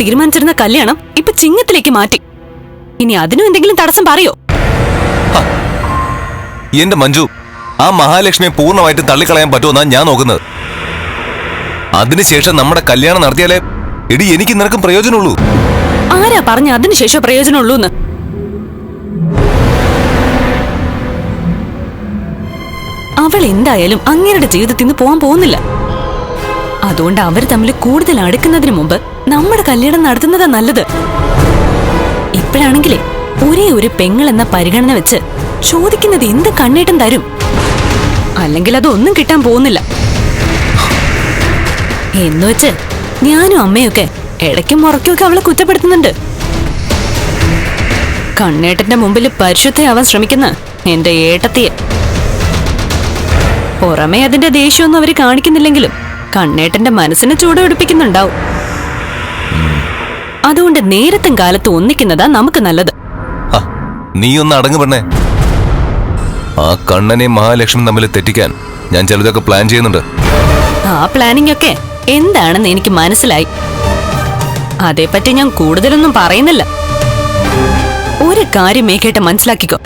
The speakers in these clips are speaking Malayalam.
തീരുമാനിച്ചിരുന്ന കല്യാണം ഇപ്പൊ ചിങ്ങത്തിലേക്ക് മാറ്റി. ഇനി അതിനും എന്തെങ്കിലും തടസ്സം പറയോ? എന്റെ മഞ്ജു ആ മഹാലക്ഷ്മിയെ പൂർണമായിട്ട് തള്ളിക്കളയാൻ പറ്റുമെന്നാണ് ഞാൻ നോക്കുന്നത്. അതിനുശേഷം നമ്മുടെ കല്യാണം നടത്തിയാലേ എടി എനിക്ക് നിനക്കും പ്രയോജനമുള്ളൂ. ആരാ പറഞ്ഞ അതിനുശേഷം പ്രയോജനമുള്ളൂ എന്ന് അവൾ എന്തായാലും അങ്ങേരുടെ ജീവിതത്തിൽ നിന്ന് പോകാൻ പോകുന്നില്ല. അതുകൊണ്ട് അവർ തമ്മിൽ കൂടുതൽ അടുക്കുന്നതിന് മുമ്പ് നമ്മുടെ കല്യാണം നടത്തുന്നതാ നല്ലത്. ഇപ്പോഴാണെങ്കിലേ ഒരേ ഒരു പെങ്ങൾ എന്ന പരിഗണന വെച്ച് ചോദിക്കുന്നത് എന്ത് കണ്ണേട്ടം തരും? അല്ലെങ്കിൽ അതൊന്നും കിട്ടാൻ പോകുന്നില്ല. എന്നുവെച്ച് ഞാനും അമ്മയൊക്കെ ഇടയ്ക്കും മുറയ്ക്കുമൊക്കെ അവളെ കുറ്റപ്പെടുത്തുന്നുണ്ട്. കണ്ണേട്ടന്റെ മുമ്പിൽ പരിശുദ്ധയാവാൻ ശ്രമിക്കുന്ന എന്റെ ഏട്ടത്തിയെ. പുറമേ അതിന്റെ ദേഷ്യമൊന്നും അവർ കാണിക്കുന്നില്ലെങ്കിലും കണ്ണേട്ടന്റെ മനസ്സിനെ ചൂടുപിടിപ്പിക്കുന്നുണ്ടാവും അതുകൊണ്ട് നേരത്തും കാലത്ത് ഒന്നിക്കുന്നതാ നമുക്ക് നല്ലത്. നീ ഒന്ന് അടങ്ങു പെണ്ണേ. ആ കണ്ണനെ മഹാലക്ഷ്മി തമ്മിൽ തെറ്റിക്കാൻ ഞാൻ ചിലതൊക്കെ പ്ലാൻ ചെയ്യുന്നുണ്ട്. ആ പ്ലാനിംഗ് ഒക്കെ എന്താണെന്ന് എനിക്ക് മനസ്സിലായി. അതേപ്പറ്റി ഞാൻ കൂടുതലൊന്നും പറയുന്നില്ല. ഒരു കാര്യം മേക്കേട്ട് മനസ്സിലാക്കിക്കോ.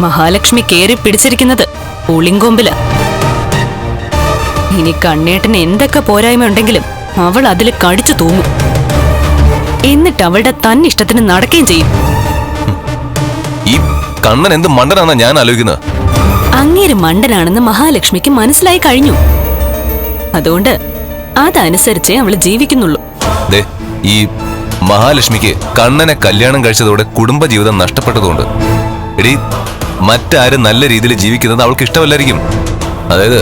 മഹാലക്ഷ്മി കേറി പിടിച്ചിരിക്കുന്നത് പുളിങ്കൊമ്പില. ഇനി കണ്ണേട്ടന് എന്തൊക്കെ പോരായ്മ ഉണ്ടെങ്കിലും അവൾ അതിൽ കടിച്ചു തൂങ്ങും. എന്നിട്ട് അവളുടെ തന്നിഷ്ടത്തിന് നടക്കുകയും ചെയ്യും. ഈ കണ്ണൻ എന്ത് മണ്ടനാണെന്നാ ഞാൻ ആലോചിക്കുന്നത്? അങ്ങേര് മണ്ടനാണെന്ന് മഹാലക്ഷ്മിക്ക് മനസ്സിലായി കഴിഞ്ഞു. അതുകൊണ്ട് അതനുസരിച്ചേ അവൾ ജീവിക്കുന്നുള്ളൂ. ഈ മഹാലക്ഷ്മിക്ക് കണ്ണനെ കല്യാണം കഴിച്ചതോടെ കുടുംബജീവിതം നഷ്ടപ്പെട്ടതുകൊണ്ട്. എടി മറ്റാരും നല്ല രീതിയിൽ ജീവിക്കുന്നത് അവൾക്ക് ഇഷ്ടമല്ലായിരിക്കും. അതായത്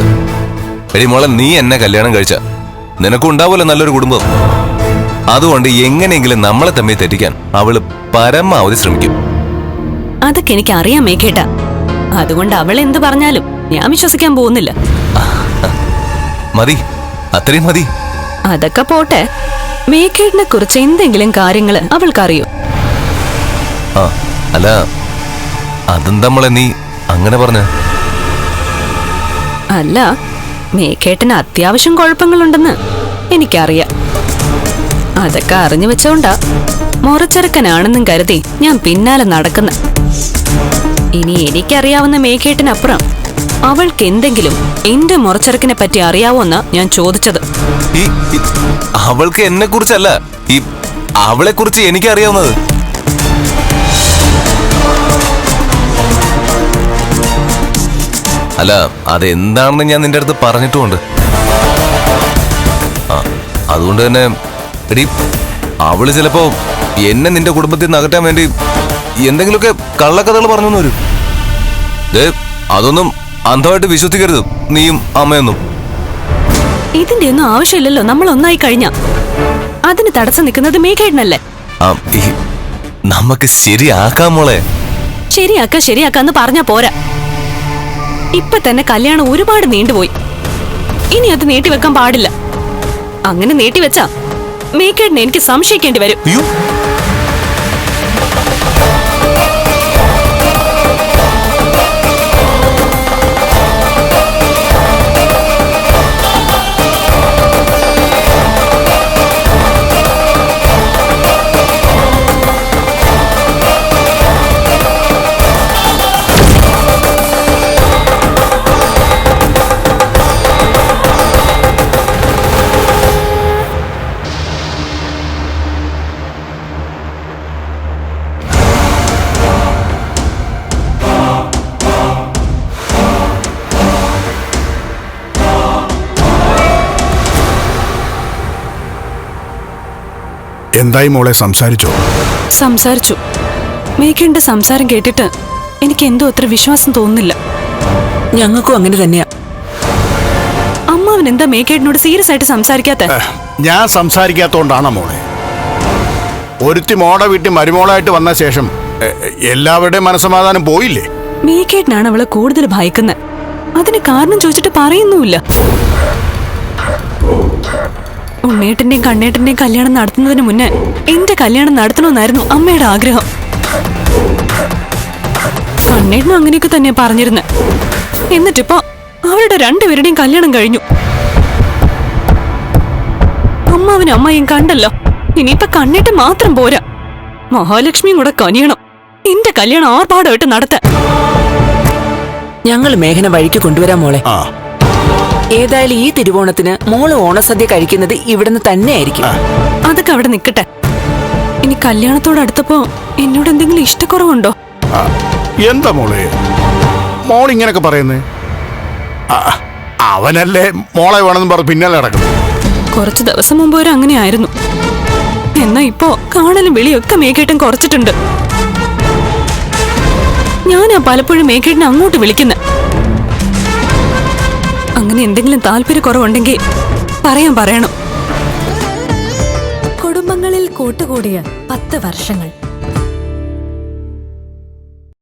എടി മോളെ നീ എന്നെ കല്യാണം കഴിച്ച. നിനക്കും ഉണ്ടാവുമല്ലോ നല്ലൊരു കുടുംബം. അതുകൊണ്ട് എങ്ങനെയെങ്കിലും നമ്മളെ തമ്മിൽ തെറ്റിക്കാൻ അവൾ പരമാവധി ശ്രമിക്കും. അതൊക്കെ എനിക്ക് അറിയാൻ മേക്കേട്ട അതുകൊണ്ട് അവൾ എന്ത് പറഞ്ഞാലും ഞാൻ വിശ്വസിക്കാൻ പോകുന്നില്ല. മതി. അത്രയും മതി. അതൊക്കെ പോട്ടെ. മേക്കേട്ടിനെ കുറിച്ച് എന്തെങ്കിലും കാര്യങ്ങൾ അവൾക്കറിയോ? ആ അല്ല അതെന്താ നമ്മളെ നീ അങ്ങനെ പറഞ്ഞ? അല്ല മേക്കേട്ടന് അത്യാവശ്യം കുഴപ്പങ്ങളുണ്ടെന്ന് എനിക്കറിയാം. അതൊക്കെ അറിഞ്ഞു വെച്ചോണ്ടാ മുറച്ചെറുക്കനാണെന്നും കരുതി ഞാൻ പിന്നാലെ നടക്കുന്ന. ഇനി എനിക്കറിയാവുന്ന മേഘേട്ടനപ്പുറം അവൾക്ക് എന്തെങ്കിലും എന്റെ മുറച്ചെറുക്കിനെ പറ്റി അറിയാവോന്നാ ഞാൻ ചോദിച്ചത്. അവൾക്ക് എന്നെ കുറിച്ചല്ല അവളെ കുറിച്ച് എനിക്കറിയാവുന്നത്. അല്ല അതെന്താണെന്ന് ഞാൻ നിന്റെ അടുത്ത് പറഞ്ഞിട്ടുമുണ്ട്. ആ അതുകൊണ്ട് തന്നെ എടി അവൾ ചിലപ്പോ എന്നെ നിന്റെ കുടുംബത്തിൽ നിന്ന് അകറ്റാൻ വേണ്ടി എന്തെങ്കിലുമൊക്കെ കള്ളക്കഥകൾ പറഞ്ഞു വരും. അതൊന്നും അന്ധമായിട്ട് വിശ്വസിക്കരുത് നീയും അമ്മയൊന്നും. ഇതിന്റെ ഒന്നും ആവശ്യമില്ലല്ലോ നമ്മൾ ഒന്നായി കഴിഞ്ഞ. അതിന് തടസ്സം നിൽക്കുന്നത് മേഘേടനല്ലേ നമുക്ക് ശരിയാക്കാം മോളെ. ശരിയാക്ക ശരിയാക്കാന്ന് പറഞ്ഞാ പോരാ. ഇപ്പൊ തന്നെ കല്യാണം ഒരുപാട് നീണ്ടുപോയി. ഇനി അത് നീട്ടിവെക്കാൻ പാടില്ല. അങ്ങനെ നീട്ടിവെച്ചാ മേക്കേടിനെ എനിക്ക് സംശയിക്കേണ്ടി വരും. എന്തായി മോളെ? സംസാരിച്ചു? സംസാരിച്ചു. മേഘയുടെ സംസാരം കേട്ടിട്ട് എനിക്ക് എന്തോ അത്ര വിശ്വാസം തോന്നുന്നില്ല. ഞങ്ങൾക്കും അങ്ങനെ തന്നെയാ. അമ്മാവൻ എന്താ മേഘേടിനോട് സീരിയസ് ആയിട്ട് സംസാരിക്കാത്ത? ഞാൻ സംസാരിക്കാത്തോണ്ടാണ് മോളെ? ഒരുത്തി മോടെ വീട്ടിൽ മരുമോളായിട്ട് വന്ന ശേഷം എല്ലാവരുടെയും മനസ്സമാധാനം പോയില്ലേ? മേഘേട്ടനാണ് അവളെ കൂടുതൽ ഭയക്കുന്നത്. അതിന് കാരണം ചോദിച്ചിട്ട് പറയുന്നുമില്ല. ഉണ്ണേട്ടന്റെയും കണ്ണേട്ടന്റെയും കല്യാണം നടത്തുന്നതിന് മുന്നേ എന്റെ കല്യാണം നടത്തണമെന്നായിരുന്നു അമ്മയുടെ ആഗ്രഹം. കണ്ണേട്ടനും അങ്ങനെയൊക്കെ തന്നെ പറഞ്ഞിരുന്നു. എന്നിട്ടിപ്പോ അവരുടെ രണ്ടുപേരുടെയും കല്യാണം കഴിഞ്ഞു. അമ്മാവനും അമ്മയും കണ്ടല്ലോ. ഇനിയിപ്പൊ കണ്ണിട്ട് മാത്രം പോരാ. മഹാലക്ഷ്മിയും കൂടെ കനിയണം. എന്റെ കല്യാണം ആർഭാടമായിട്ട് നടത്താൻ. ഞങ്ങൾ മേഘന വഴിക്ക് കൊണ്ടുവരാം മോളെ. ആ. ഏതായാലും ഈ തിരുവോണത്തിന് മോൾ ഓണസദ്യ കഴിക്കുന്നത് ഇവിടുന്ന് തന്നെയായിരിക്കും. അതൊക്കെ അവിടെ നിക്കട്ടെ. ഇനി കല്യാണത്തോട് അടുത്തപ്പോ എന്നോട് എന്തെങ്കിലും ഇഷ്ടക്കുറവുണ്ടോ? എന്താ മോളെ? മോൾ ഇങ്ങനൊക്കെ പറയുന്നേ? അവനല്ലേ മോളെ വേണമെന്ന് പറഞ്ഞ് പിന്നാലെ നടക്കുന്നു കുറച്ച് ദിവസം മുമ്പ് വരെ അങ്ങനെ ആയിരുന്നു. എന്നാ ഇപ്പോ കാണലും വിളിയൊക്കെ മേഘേട്ടൻ കുറച്ചിട്ടുണ്ട്. ഞാനാ പലപ്പോഴും മേഘേട്ടനെ അങ്ങോട്ട് വിളിക്കുന്നെ. എന്തെങ്കിലും താല്പര്യക്കുറവുണ്ടെങ്കിൽ പറയാൻ പറയണം. കുടുംബങ്ങളിൽ കൂട്ടുകൂടിയ പത്ത് വർഷങ്ങൾ.